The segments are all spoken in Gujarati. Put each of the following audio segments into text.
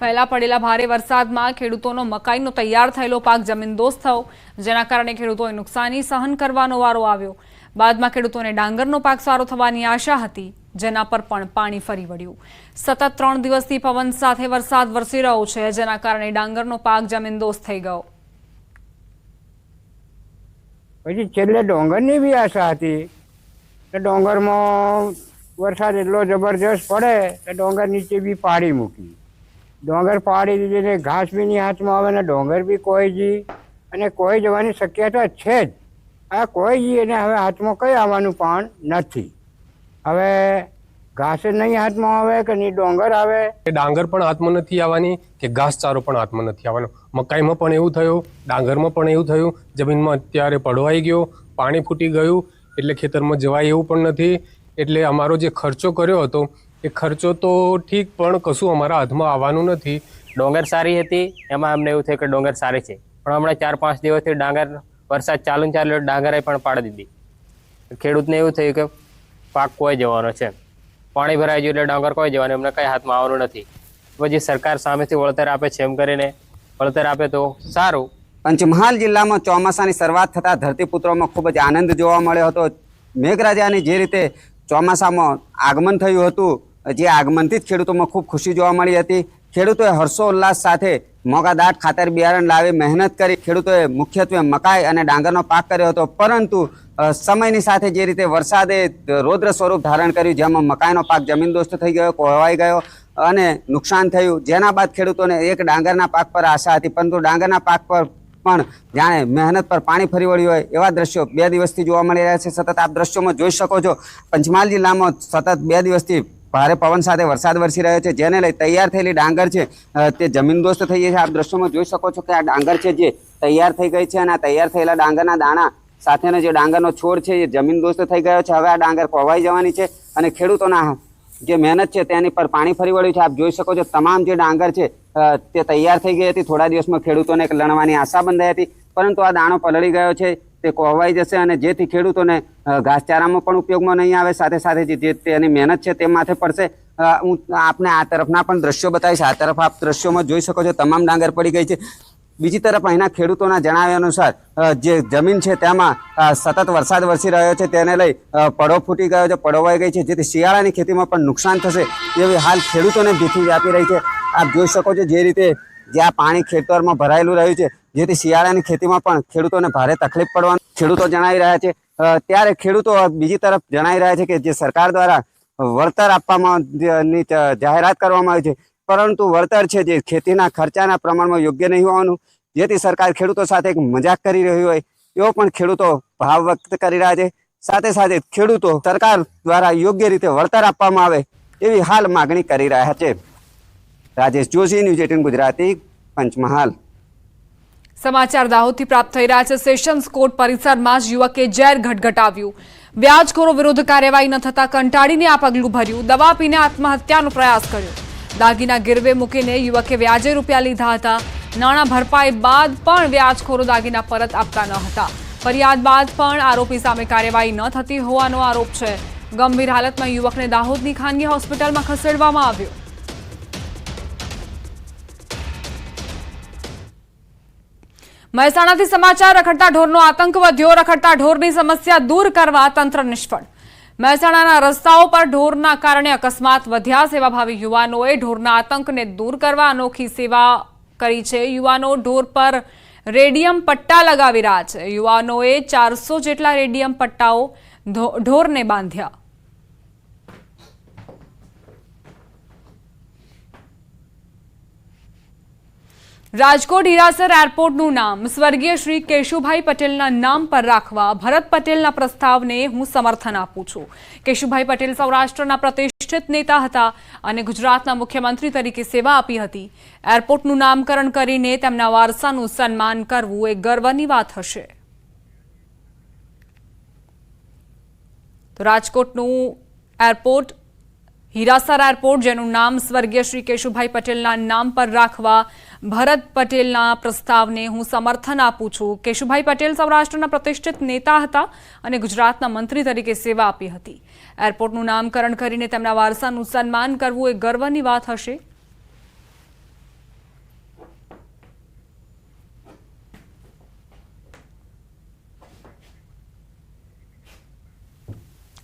પહેલા પડેલા ભારે વરસાદમાં ખેડૂતોનો મકાઈનો તૈયાર થયેલો પાક જમીનદોસ્ત થયો, જેના કારણે ખેડૂતોએ નુકસાની સહન કરવાનો વારો આવ્યો. બાદમાં ખેડૂતોને ડાંગરનો પાક સારો થવાની આશા હતી, જેના પર પણ પાણી ફરી વળ્યું. સતત ત્રણ દિવસથી પવન સાથે વરસાદ વરસી રહ્યો છે, જેના કારણે ડાંગરનો પાક જમીનદોસ્ત થઈ ગયો. પછી છેલ્લે ડોંગરની બી આશા હતી કે ડોંગરમાં વરસાદ એટલો જબરજસ્ત પડે કે ડોંગર નીચે બી પાડી મૂકી ડોંગર પાડી દીધી ને ઘાસ બી ની હાથમાં આવે ને ડોંગર બી કોઈ જી. અને કોઈ જવાની શક્યતા છે જ. આ કોઈ જી એને હવે હાથમાં કઈ આવવાનું પણ નથી. હવે ઘાસ નહીં હાથમાં આવે કે નહીં ડોંગર આવે? કે ડાંગર પણ હાથમાં નથી આવવાની, કે ઘાસચારો પણ હાથમાં નથી આવવાનો? મકાઈમાં પણ એવું થયું, ડાંગરમાં પણ એવું થયું, જમીનમાં અત્યારે પડવાઈ ગયો, પાણી ફૂટી ગયું, એટલે ખેતરમાં જવાય એવું પણ નથી. એટલે અમારો જે ખર્ચો કર્યો હતો એ ખર્ચો તો ઠીક પણ કશું અમારા હાથમાં આવવાનું નથી. ડોંગર સારી હતી એમાં અમને એવું થયું કે ડોંગર સારી છે. પણ હમણાં ચાર પાંચ દિવસથી ડાંગર વરસાદ ચાલુ ચાલ્યો ચાલુ ડાંગરે પણ પાડી દીધી. ખેડૂતને એવું થયું કે પાક કોઈ જવાનો છે. પાણી ભરાઈ ગયું એટલે ડાંગર કોઈ જવાનું એમને કઈ હાથમાં આવવાનું નથી. પછી સરકાર સામેથી વળતર આપે છે એમ કરીને વળતર આપે તો સારું. પંચમહાલ જિલ્લામાં ચોમાસાની શરૂઆત થતાં ધરતીપુત્રોમાં ખૂબ જ આનંદ જોવા મળ્યો હતો. મેઘરાજાની જે રીતે ચોમાસામાં આગમન થયું હતું જે આગમનથી જ ખેડૂતોમાં ખૂબ ખુશી જોવા મળી હતી. ખેડૂતોએ હર્ષોલ્લાસ સાથે મોગાદાટ ખાતર બિયારણ લાવી મહેનત કરી. ખેડૂતોએ મુખ્યત્વે મકાઈ અને ડાંગરનો પાક કર્યો હતો. પરંતુ સમયની સાથે જે રીતે વરસાદે રૌદ્ર સ્વરૂપ ધારણ કર્યું, જેમાં મકાઈનો પાક જમીનદોસ્ત થઈ ગયો, કોહવાઈ ગયો અને નુકસાન થયું. જેના બાદ ખેડૂતોને એક ડાંગરના પાક પર આશા હતી. પરંતુ ડાંગરના પાક પર પણ જાણે મહેનત પર પાણી ફરી વળ્યું હોય એવા દ્રશ્યો બે દિવસથી જોવા મળી રહ્યા છે. સતત આપ દ્રશ્યોમાં જોઈ શકો છો. પંચમહાલ જિલ્લામાં સતત બે દિવસથી ભારે પવન સાથે વરસાદ વરસી રહ્યો છે, જેને લઈ તૈયાર થયેલી ડાંગર છે તે જમીનદોસ્ત થઈ છે. આપ દ્રશ્યોમાં જોઈ શકો છો કે આ ડાંગર છે જે તૈયાર થઈ ગઈ છે અને આ તૈયાર થયેલા ડાંગરના દાણા સાથેનો જે ડાંગરનો છોડ છે, એ જમીનદોસ્ત થઈ ગયો છે. હવે આ ડાંગર પવાઈ જવાની છે અને ખેડૂતોના જે મહેનત છે તેની પર પાણી ફરી વળ્યું છે. આપ જોઈ શકો છો તમામ જે ડાંગર છે તે તૈયાર થઈ ગઈ હતી. થોડા દિવસમાં ખેડૂતોને લણવાની આશા બંધાઈ હતી, પરંતુ આ દાણો પલળી ગયો છે. તે કોહવાઈ જશે અને જેથી ખેડૂતોને ઘાસચારામાં પણ ઉપયોગમાં નહીં આવે. સાથે સાથે જે- જે તેની મહેનત છે તે માથે પડશે. હું આપને આ તરફના પણ દ્રશ્યો બતાવીશ. આ તરફ આપ દ્રશ્યોમાં જોઈ શકો છો તમામ ડાંગર પડી ગઈ છે. બીજી તરફ અહીંના ખેડૂતોના જણાવ્યા અનુસાર જે જમીન છે તેમાં સતત વરસાદ વરસી રહ્યો છે. તેને લઈ પડો ફૂટી ગયો છે પડોવાઈ ગઈ છે, જેથી શિયાળાની ખેતીમાં પણ નુકસાન થશે એવી હાલ ખેડૂતોને ભીતી વ્યાપી રહી છે. આપ જોઈ શકો છો જે રીતે જ્યાં પાણી ખેતરમાં ભરાયેલું રહ્યું છે જેથી શિયાળાની ખેતીમાં પણ ખેડૂતોને ભારે તકલીફ પડવાની ખેડૂતો જણાવી રહ્યા છે. ત્યારે ખેડૂતો બીજી તરફ જણાવી રહ્યા છે કે જે સરકાર દ્વારા વળતર આપવામાં જાહેરાત કરવામાં આવી છે. પરંતુ વળતર છે જે ખેતીના ખર્ચાના પ્રમાણમાં યોગ્ય નહીં હોવાનું, જેથી સરકાર ખેડૂતો સાથે એક મજાક કરી રહી હોય, એવો પણ ખેડૂતો ભાવ વ્યક્ત કરી રહ્યા છે. સાથે સાથે ખેડૂતો સરકાર દ્વારા યોગ્ય રીતે વળતર આપવામાં આવે એવી હાલ માગણી કરી રહ્યા છે. Rajesh Joshi, news eighteen Gujarati, Panchmahal. સમાચાર દાહોદથી પ્રાપ્ત થઈ રહ્યા છે. સેશન્સ કોર્ટ પરિસરમાં જ યુવકે ઝેર ઘટઘટાવ્યું. વ્યાજખોરો વિરુદ્ધ કાર્યવાહી ન થતાં કંટાળીને આ પગલું ભર્યું. દવા પીને આત્મહત્યાનો પ્રયાસ કર્યો. દાગીના ગીરવે મૂકીને યુવકે વ્યાજે રૂપિયા લીધા હતા. નાણાં ભરપાઈ બાદ પણ વ્યાજખોરો દાગીના પરત આપતા ન હતા. ફરિયાદ બાદ પણ આરોપી સામે કાર્યવાહી ન થતી હોવાનો આરોપ છે. ગંભીર હાલતમાં યુવકને દાહોદની ખાનગી હોસ્પિટલમાં ખસેડવામાં આવ્યો. મહેસાણાથી સમાચાર, રખડતા ઢોરનો આતંક વધ્યો, રખડતા ઢોરની સમસ્યા દૂર કરવા તંત્ર નિષ્ફળ. મહેસાણાના રસ્તાઓ પર ઢોરના કારણે અકસ્માત વધ્યા. સેવાભાવી યુવાનોએ ઢોરના આતંકને દૂર કરવા અનોખી સેવા કરી છે. યુવાનો ઢોર પર રેડિયમ પટ્ટા લગાવી રહ્યા છે. યુવાનોએ ચારસો જેટલા રેડિયમ પટ્ટાઓ ઢોરને બાંધ્યા. રાજકોટ હીરાસર એરપોર્ટનું નામ. સ્વર્ગીય શ્રી કેશુભાઈ પટેલના નામ પર રાખવા ભરત પટેલના પ્રસ્તાવને હું સમર્થન આપું છું. કેશુભાઈ પટેલ સૌરાષ્ટ્રના પ્રતિષ્ઠિત નેતા હતા અને ગુજરાતના મુખ્યમંત્રી તરીકે સેવા આપી હતી. એરપોર્ટનું નામકરણ કરીને તેમના વારસાનું સન્માન કરવું એ ગર્વની વાત હશે. રાજકોટનું એરપોર્ટ હીરાસર એરપોર્ટ, જેનું નામ સ્વર્ગીય શ્રી કેશુભાઈ પટેલના નામ પર રાખવા ભરત પટેલના પ્રસ્તાવને હું સમર્થન આપું છું. કેશુભાઈ પટેલ સૌરાષ્ટ્રના પ્રતિષ્ઠિત નેતા હતા અને ગુજરાતના મંત્રી તરીકે સેવા આપી હતી. એરપોર્ટનું નામકરણ કરીને તેમના વારસાનું સન્માન કરવું એ ગર્વની વાત હશે.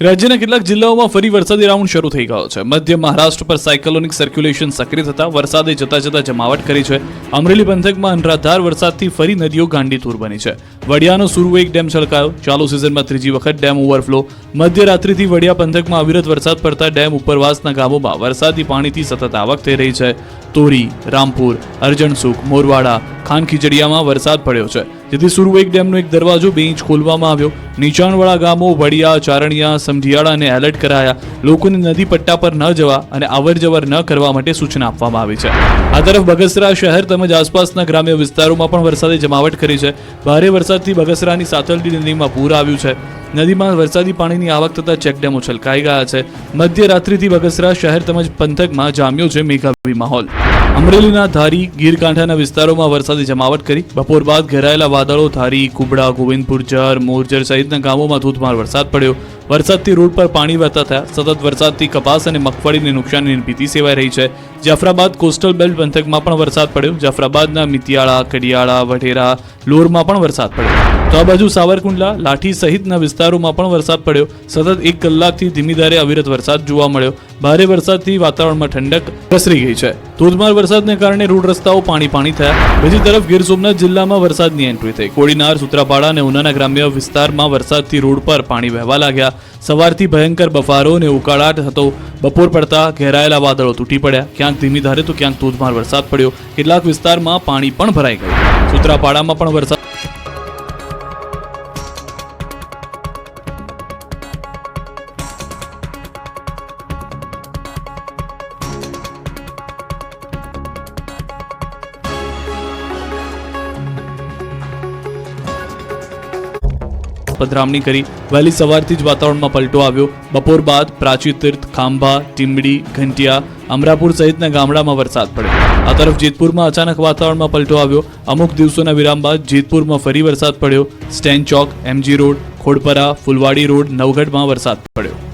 રાજ્યના કેટલાક જિલ્લાઓમાં ફરી વરસાદી રાઉન્ડ શરૂ થઈ ગયો છે. મધ્ય મહારાષ્ટ્ર પર સાયકલોનિક સર્ક્યુલેશન સક્રિય થતા વરસાદે જતા જતા જમાવટ કરી છે. અમરેલી પંથકમાં અનરાધાર વરસાદથી ફરી નદીઓ ગાંડીતુર બની છે. વડિયાનો સુરવેગ ડેમ છલકાયો. ચાલુ સિઝનમાં ત્રીજી વખત ડેમ ઓવરફ્લો મધ્યરાત્રિથી વડિયા પંથકમાં અવિરત વરસાદ પડતા ડેમ ઉપરવાસના ગામોમાં વરસાદી પાણીથી સતત આવક થઈ રહી છે. તોરી, રામપુર, અરજણસુખ, મોરવાડા ખાન ખીજડીયામાં વરસાદ પડ્યો છે. જેથી સુરવેગ ડેમનો એક દરવાજો બે ઇંચ ખોલવામાં આવ્યો. નીચાણવાળા ગામો વડિયા, ચારણિયા સમઢિયાળાને એલર્ટ કરાયા. લોકોને નદી પટ્ટા પર ન જવા અને અવર જવર ન કરવા માટે સૂચના આપવામાં આવી છે. આ તરફ બગસરા શહેર તેમજ આસપાસના ગ્રામ્ય વિસ્તારોમાં પણ વરસાદે જમાવટ કરી છે. ભારે વરસાદથી બગસરાની સાતલડી નદીમાં પૂર આવ્યું છે. નદીમાં વરસાદી પાણીની આવક થતાં ચેકડેમો છલકાઈ ગયા છે. મધ્યરાત્રિથી બગસરા શહેર તેમજ પંથકમાં જામ્યો છે મેઘાવી માહોલ. અમરેલીના ધારી, ગીરકાંઠાના વિસ્તારોમાં વરસાદી જમાવટ કરી. બપોર બાદ ઘેરાયેલા વાદળો ધારી, કુબડા, ગોવિંદપુર જર મોરજર સહિતના ગામોમાં ધોધમાર વરસાદ પડ્યો. વરસાદથી રોડ પર પાણી વહેતા થયા. સતત વરસાદથી કપાસ અને મગફળીને નુકસાનની ભીતિ સેવાઈ રહી છે. જાફરાબાદ કોસ્ટલ બેલ્ટ પંથકમાં પણ વરસાદ પડ્યો. જાફરાબાદના મિતિયાળા, કડિયાળા, વઢેરા, લોરમાં પણ વરસાદ પડ્યો. તો આ બાજુ સાવરકુંડલા, લાઠી સહિતના વિસ્તારોમાં પણ વરસાદ પડ્યો. સતત એક કલાકથી ધીમી ધારે અવિરત વરસાદ જોવા મળ્યો. ભારે વરસાદથી વાતાવરણમાં ઠંડક પ્રસરી ગઈ છે. ધોધમાર વરસાદને કારણે રોડ રસ્તાઓ પાણી પાણી થયા. બીજી તરફ ગીર સોમનાથ જિલ્લામાં વરસાદની એન્ટ્રી થઈ. કોડીનાર, સુત્રાપાડા અને ઉનાના ગ્રામ્ય વિસ્તારમાં વરસાદથી રોડ પર પાણી વહેવા લાગ્યા. સવારથી ભયંકર બફારો અને ઉકાળાટ હતો. બપોર પડતા ઘેરાયેલા વાદળો તૂટી પડ્યા. ક્યાંક ધીમી ધારે તો ક્યાંક ધોધમાર વરસાદ પડ્યો. કેટલાક વિસ્તારમાં પાણી પણ ભરાઈ ગયું. સુત્રાપાડામાં પણ વરસાદ પધરામણી કરી વહેલી સવારથી જ વાતાવરણમાં પલટો આવ્યો. બપોર બાદ પ્રાચી તીર્થ, ખાંભા ટીમડી ઘંટિયા, અમરાપુર સહિતના ગામડામાં વરસાદ પડ્યો. આ તરફ જેતપુરમાં અચાનક વાતાવરણમાં પલટો આવ્યો. અમુક દિવસોના વિરામ બાદ જેતપુરમાં ફરી વરસાદ પડ્યો. સ્ટેન ચોક, MG road, Khodpara, Phulwadi road, નવગઢમાં વરસાદ પડ્યો.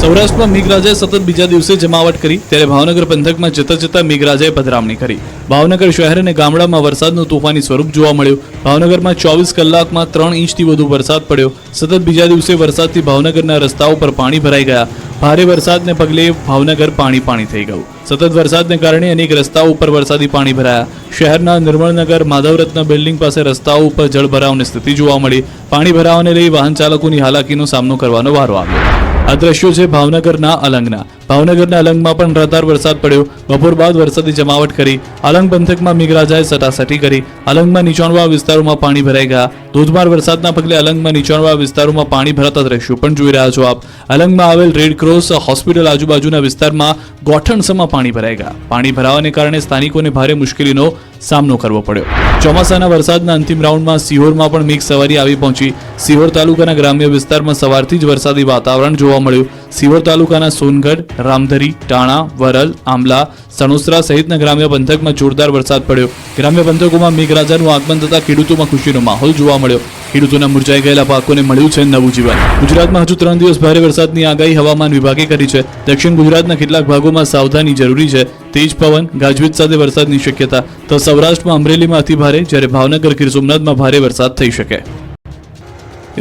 સૌરાષ્ટ્રમાં મેઘરાજાએ સતત બીજા દિવસે જમાવટ કરી, ત્યારે ભાવનગર પંથકમાં જતા જતા મેઘરાજાએ પધરામણી કરી. ભાવનગર શહેર અને ગામડામાં વરસાદનું તોફાની સ્વરૂપ જોવા મળ્યું. ભાવનગરમાં ચોવીસ કલાકમાં ત્રણ ઇંચથી વધુ વરસાદ પડ્યો. સતત બીજા દિવસે વરસાદથી ભાવનગરના રસ્તાઓ પર પાણી ભરાઈ ગયા. ભારે વરસાદને પગલે ભાવનગર પાણી પાણી થઈ ગયું. સતત વરસાદને કારણે અનેક રસ્તાઓ ઉપર વરસાદી પાણી ભરાયા. શહેરના નિર્મળનગર, માધવરત્ન બિલ્ડિંગ પાસે રસ્તાઓ ઉપર જળભરાવની સ્થિતિ જોવા મળી. પાણી ભરાવાને લઈ વાહન ચાલકોની હાલાકીનો સામનો કરવાનો વારો આવ્યો. આ દ્રશ્યો છે ભાવનગરના અલંગના. ભાવનગરના અલંગમાં પણ રાધાર વરસાદ પડ્યો. બપોર બાદ વરસાદી જમાવટ કરી. અલંગ પંથકમાં મેઘરાજાએ સટાસટી કરી. અલંગમાં નીચાણવા વિસ્તારોમાં પાણી ભરાઈ ગયા. ધોધમાર વરસાદના પગલે અલંગમાં નીચાણવા વિસ્તારોમાં પાણી ભરાતા દ્રશ્યો પણ જોઈ રહ્યા છો આપ. અલંગમાં આવેલ રેડ ક્રોસ હોસ્પિટલ આજુબાજુના વિસ્તારમાં ગોઠણસમાં પાણી ભરાઈ ગયા પાણી ભરાવાને કારણે સ્થાનિકોને ભારે મુશ્કેલીનો સામનો કરવો પડ્યો. ચોમાસાના વરસાદના અંતિમ રાઉન્ડમાં સિહોરમાં પણ મેઘ સવારી આવી પહોંચી. સિહોર તાલુકાના ગ્રામ્ય વિસ્તારમાં સવારથી જ વરસાદી વાતાવરણ જોવા મળ્યું. સિહોર તાલુકાના સોનગઢ, રામધરી, ટાણા, વરલ, આંબલા, સણોસરા સહિતના ગ્રામ્ય પંથકમાં જોરદાર વરસાદ પડ્યો. ગ્રામ્ય પંથકોમાં મેઘરાજાનું આગમન થતા ખેડૂતોમાં ખુશીનો માહોલ જોવા મળ્યો. ખેડૂતોના મુરઝાઈ ગયેલા પાકોને મળ્યું છે નવું જીવન. ગુજરાતમાં હજુ ત્રણ દિવસ ભારે વરસાદની આગાહી હવામાન વિભાગે કરી છે. દક્ષિણ ગુજરાતના કેટલાક ભાગોમાં સાવધાની જરૂરી છે. તેજ પવન, ગાજવીજ સાથે વરસાદની શક્યતા. તો સૌરાષ્ટ્રમાં અમરેલીમાં અતિભારે, જ્યારે ભાવનગર ગીર સોમનાથમાં ભારે વરસાદ થઈ શકે.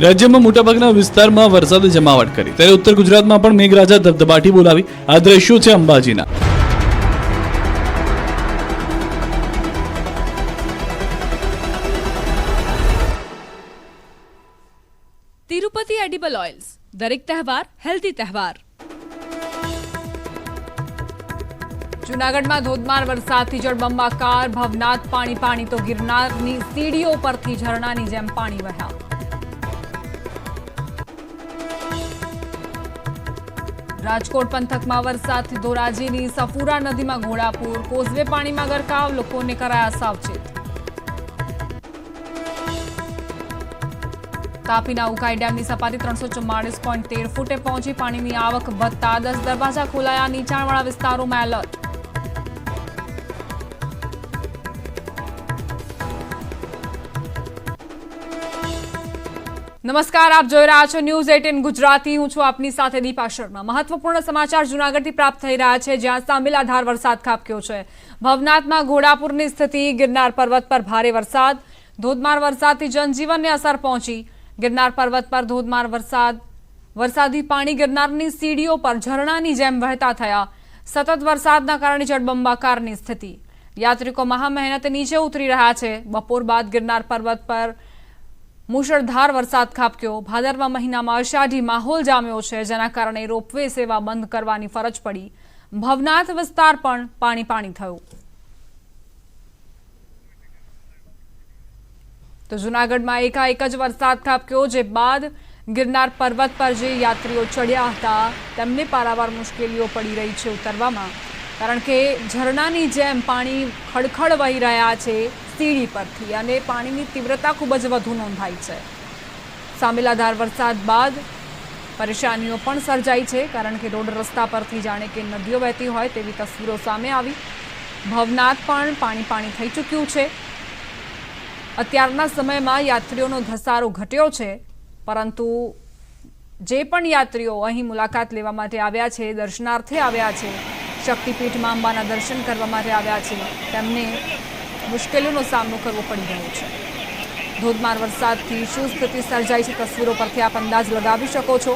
રાજ્યમાં મોટાભાગના વિસ્તારમાં વરસાદે જમાવટ કરી. ત્યારે ઉત્તર ગુજરાતમાં પણ મેઘરાજા ધબધબાટી બોલાવી. આ દ્રશ્યો છે અંબાજીના. Tirupati edible oils. દરેક તહેવાર હેલ્ધી તહેવાર. જૂનાગઢમાં ધોધમાર વરસાદથી જળબંબાકાર. ભવનાથ પાણી પાણી તો ગિરનારની સીડીઓ પરથી ઝરણાની જેમ પાણી વહ્યા. રાજકોટ પંથકમાં વરસાદથી ધોરાજીની સફુરા નદીમાં ઘોડાપુર, કોઝવે પાણીમાં ગરકાવ, લોકોને કરાયા સાવચેત. તાપીના ઉકાઈ ડેમની સપાટી ત્રણસો ચુમ્માળીસ પોઈન્ટ ફૂટે પહોંચી પાણીની આવક વધતા દસ દરવાજા ખોલાયા, નીચાણવાળા વિસ્તારોમાં એલર્ટ. નમસ્કાર, આપ જોઈ રહ્યા છો ન્યૂઝ એટીન ગુજરાતી. હું છું આપની સાથે દીપા શર્મા. મહત્વપૂર્ણ સમાચાર જૂનાગઢથી પ્રાપ્ત થઈ રહ્યા છે, જ્યાં સાંબેલાધાર વરસાદ ખાબક્યો છે. ભવનાથમાં ઘોડાપુરની સ્થિતિ, ગિરનાર પર્વત પર ભારે વરસાદ. ધોધમાર વરસાદથી જનજીવનને અસર પહોંચી. ગિરનાર પર્વત પર ધોધમાર વરસાદ. વરસાદી પાણી ગિરનારની સીડીઓ પર ઝરણાની જેમ વહેતા થયા. સતત વરસાદના કારણે જળબંબાકારની સ્થિતિ. યાત્રિકો મહા મહેનતે નીચે ઉતરી રહ્યા છે. બપોર બાદ ગિરનાર પર્વત પર મુશળધાર વરસાદ ખાબક્યો. ભાદરવા મહિનામાં અષાઢી માહોલ જામ્યો છે, જેના કારણે રોપવે સેવા બંધ કરવાની ફરજ પડી. ભવનાથ વિસ્તાર પણ પાણી પાણી થયું. તો જૂનાગઢમાં એકાએક જ વરસાદ ખાબક્યો, જે બાદ ગિરનાર પર્વત પર જે યાત્રીઓ ચડ્યા હતા, તેમને પારાવાર મુશ્કેલીઓ પડી રહી છે ઉતરવામાં. કારણ કે ઝરણાની જેમ પાણી ખડખડ વહી રહ્યા છે સીડી પરથી અને પાણીની તીવ્રતા ખૂબ જ વધુ નોંધાઈ છે. સામેલાધાર વરસાદ બાદ પરેશાનીઓ પણ સર્જાઈ છે, કારણ કે રોડ રસ્તા પરથી જાણે કે નદીઓ વહેતી હોય તેવી તસવીરો સામે આવી. ભવનાથ પણ પાણી પાણી થઈ ચૂક્યું છે. અત્યારના સમયમાં યાત્રીઓનો ધસારો ઘટ્યો છે, પરંતુ જે પણ યાત્રીઓ અહીં મુલાકાત લેવા માટે આવ્યા છે, દર્શનાર્થે આવ્યા છે, શક્તિપીઠમાં અંબાના દર્શન કરવા માટે આવ્યા છે, તેમને મુશ્કેલીઓનો સામનો કરવો પડી રહ્યો છે. ધોધમાર વરસાદથી શું સ્થિતિ સર્જાઈ છે તસવીરો પરથી આપ અંદાજ લગાવી શકો છો.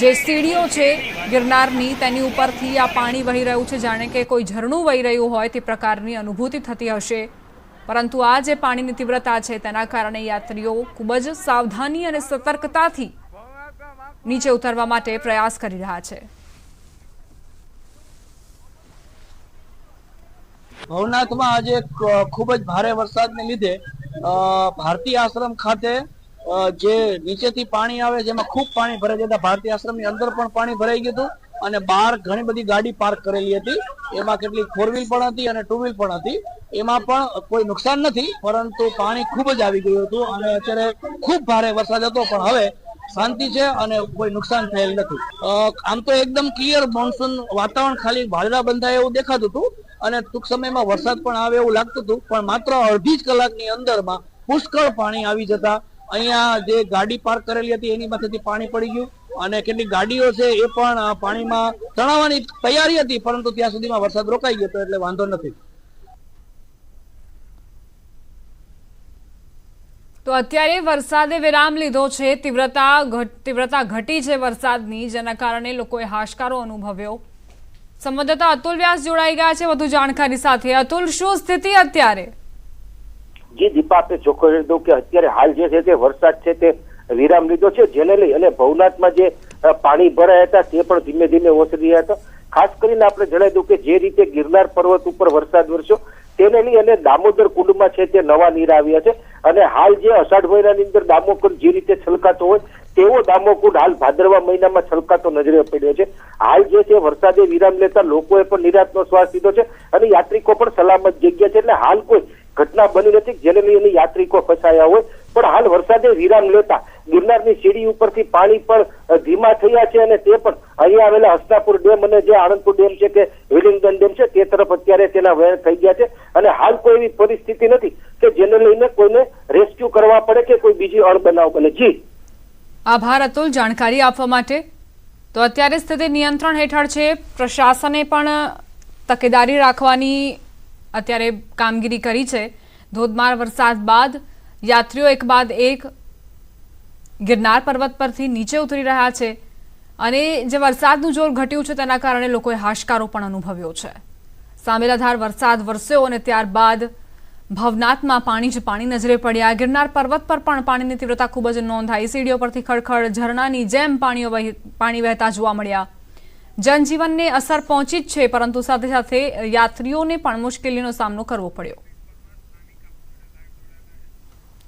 જે સીડીઓ છે ગિરનારની, તેની ઉપરથી આ પાણી વહી રહ્યું છે. જાણે કે કોઈ ઝરણું વહી રહ્યું હોય તે પ્રકારની અનુભૂતિ થતી હશે. પરંતુ આ જે પાણીની તીવ્રતા છે તેના કારણે યાત્રીઓ ખૂબ જ સાવધાની અને સતર્કતાથી નીચે ઉતરવા માટે પ્રયાસ કરી રહ્યા છે. ભવનાથમાં આજે ખૂબ જ ભારે વરસાદને લીધે અ, ભારતી આશ્રમ ખાતે જે નીચેથી પાણી આવે જેમાં ખૂબ પાણી ભરાઈ જતા ભારતીય આશ્રમની અંદર પણ પાણી ભરાઈ ગયું હતું અને બહાર ઘણી બધી ગાડી પાર્ક કરેલી હતી. એમાં કેટલીક ફોર વ્હીલ પણ હતી અને ટુ વ્હીલ પણ હતી. એમાં પણ કોઈ નુકસાન નથી પરંતુ પાણી ખૂબ જ આવી ગયું હતું અને અત્યારે ખૂબ ભારે વરસાદ હતો. પણ હવે શાંતિ છે અને કોઈ નુકસાન થયેલ નથી. આમ તો એકદમ ક્લિયર મોન્સૂન વાતાવરણ ખાલી વાદળા બંધાય એવું દેખાતું હતું. અને ટૂંક સમયમાં વરસાદ પણ આવે એવું લાગતું હતું, પણ માત્ર અડધી જ કલાકની અંદરમાં પુષ્કળ પાણી આવી જતા. અહીંયા જે ગાડી પાર્ક કરેલી હતી, એની પાસેથી પાણી પડી ગયું અને કેટલીક ગાડીઓ છે એ પણ પાણીમાં તણાવવાની તૈયારી હતી, પરંતુ ત્યાં સુધીમાં વરસાદ રોકાઈ ગયો એટલે વાંધો નથી. તો અત્યારે વરસાદે વિરામ લીધો છે, તીવ્રતા તીવ્રતા ઘટી છે વરસાદની, જેના કારણે લોકોએ હાશકારો અનુભવ્યો. સંવાદદાતા અતુલ વ્યાસ જોડાઈ ગયા છે વધુ જાણકારી સાથે. અતુલ, શું સ્થિતિ અત્યારે? જે દીપા આપે ચોખ્ખો કરી દઉં કે અત્યારે હાલ જે છે તે વરસાદ છે તે વિરામ લીધો છે. જેને લઈ અને ભવનાથમાં જે પાણી ભરાયા હતા તે પણ ધીમે ધીમે ઓસરી રહ્યા હતા. ખાસ કરીને આપણે જણાવી દઉં કે જે રીતે ગિરનાર પર્વત ઉપર વરસાદ વરસ્યો તેને લઈ અને દામોદર કુંડમાં છે તે નવા નીર આવ્યા છે. અને હાલ જે અષાઢ મહિનાની અંદર દામોકુંડ જે રીતે છલકાતો હોય, તેવો દામોકુંડ હાલ ભાદરવા મહિનામાં છલકાતો નજરે પડ્યો છે. હાલ જે છે વરસાદે વિરામ લેતા લોકોએ પણ નિરાતનો શ્વાસ લીધો છે અને યાત્રિકો પણ સલામત જગ્યા છે. એટલે હાલ કોઈ ઘટના બની નથી જેને લઈને યાત્રિકો ફસાયા હોય. પણ હાલ વરસાદે વિરામ લેતા ગિરનારની સીડી ઉપરથી પાણી પણ ધીમા થયા છે અને તે પણ અહીંયા આવેલા હસ્તાપુર ડેમ અને જે આણંદપુર ડેમ છે કે વિલિંગડન ડેમ છે તે તરફ અત્યારે તેના વહેણ થઈ ગયા છે. અને હાલ કોઈ એવી પરિસ્થિતિ નથી કે જેને લઈને કોઈને રેસ્ક્યુ કરવા પડે કે કોઈ બીજી અણબનાવ બને. જી. આભાર અતુલ, જાણકારી આપવા માટે. તો અત્યારે સ્થિતિ નિયંત્રણ હેઠળ છે. પ્રશાસને પણ તકેદારી રાખવાની અત્યારે કામગીરી કરી છે. ધોધમાર વરસાદ બાદ, યાત્રીઓ એક બાદ એક ગિરનાર પર્વત પરથી નીચે ઉતરી રહ્યા છે. અને જે વરસાદનું જોર ઘટ્યું છે તેના કારણે લોકોએ હાશકારો પણ અનુભવ્યો છે. સામેલાધાર વરસાદ વરસ્યો અને ત્યારબાદ ભવનાથમાં પાણી જ પાણી નજરે પડ્યા. ગિરનાર પર્વત પર પણ પાણીની તીવ્રતા ખૂબ જ નોંધાઈ. સીડીઓ પરથી ખડખડ, ઝરણાની જેમ પાણીઓ પાણી વહેતા જોવા મળ્યા. જનજીવનને અસર પહોંચી જ છે, પરંતુ સાથે સાથે યાત્રીઓને પણ મુશ્કેલીનો સામનો કરવો પડ્યો.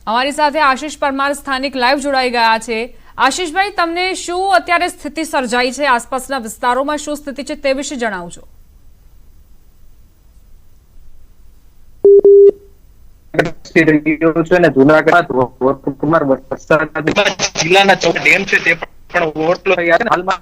અમારી સાથે આશીષ પરમાર સ્થાનિક લાઈવ જોડાઈ ગયા છે. આશીષભાઈ, તમને શું અત્યારે સ્થિતિ સર્જાઈ છે? આસપાસના વિસ્તારોમાં શું સ્થિતિ છે તે વિશે જણાવજો. રહ્યો છે અને જુનાગઢ કુમાર વરસાદ જિલ્લાના ચૌદ ડેમ છે તે પણ ઓવરફ્લો થયા છે હાલમાં